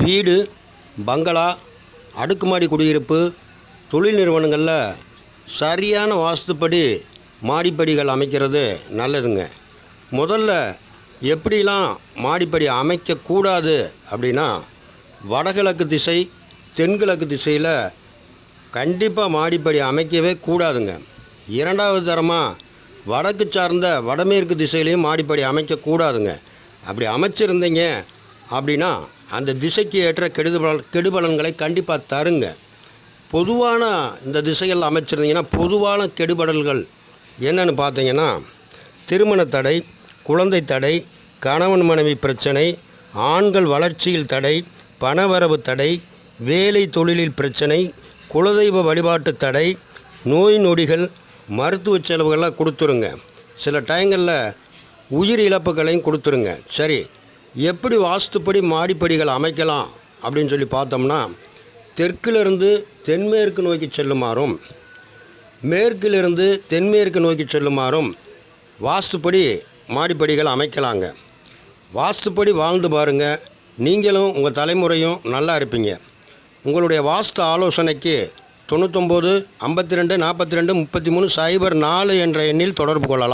வீடு பங்களா அடுக்குமாடி குடியிருப்பு தொழில் நிறுவனங்களில் சரியான வாஸ்துப்படி மாடிப்படிகள் அமைக்கிறது நல்லதுங்க. முதல்ல எப்படிலாம் மாடிப்படி அமைக்கக்கூடாது அப்படின்னா வடகிழக்கு திசை தென்கிழக்கு திசையில் கண்டிப்பாக மாடிப்படி அமைக்கவே கூடாதுங்க. இரண்டாவது தரமாக வடக்கு சார்ந்த வடமேற்கு திசையிலையும் மாடிப்படி அமைக்கக்கூடாதுங்க. அப்படி அமைச்சிருந்தீங்க அப்படின்னா அந்த திசைக்கு ஏற்ற கெடுபல கெடுபலன்களை கண்டிப்பாக தருங்க. பொதுவான இந்த திசைகள் அமைச்சிருந்தீங்கன்னா பொதுவான கெடுபடல்கள் என்னென்னு பார்த்தீங்கன்னா திருமண தடை குழந்தை தடை கணவன் மனைவி பிரச்சனை ஆண்கள் வளர்ச்சியில் தடை பணவரவு தடை வேலை தொழிலில் பிரச்சனை குலதெய்வ வழிபாட்டு தடை நோய் நொடிகள் மருத்துவ செலவுகள்லாம் கொடுத்துருங்க. சில டைங்களில் உயிர் இழப்புகளையும் கொடுத்துருங்க. சரி எப்படி வாஸ்துப்படி மாடிப்படிகள் அமைக்கலாம் அப்படின்னு சொல்லி பார்த்தோம்னா தெற்கிலிருந்து தென்மேற்கு நோக்கி செல்லுமாறும் மேற்கிலிருந்து தென்மேற்கு நோக்கி செல்லுமாறும் வாஸ்துப்படி மாடிப்படிகள் அமைக்கலாங்க. வாஸ்துப்படி வாழ்ந்து பாருங்க. நீங்களும் உங்கள் தலைமுறையும் நல்லா இருப்பீங்க. உங்களுடைய வாஸ்து ஆலோசனைக்கு தொண்ணூத்தொம்பது ஐம்பத்தி ரெண்டு நாற்பத்தி ரெண்டு முப்பத்தி மூணு சைபர் நாலு என்ற எண்ணில் தொடர்பு கொள்ளலாம்.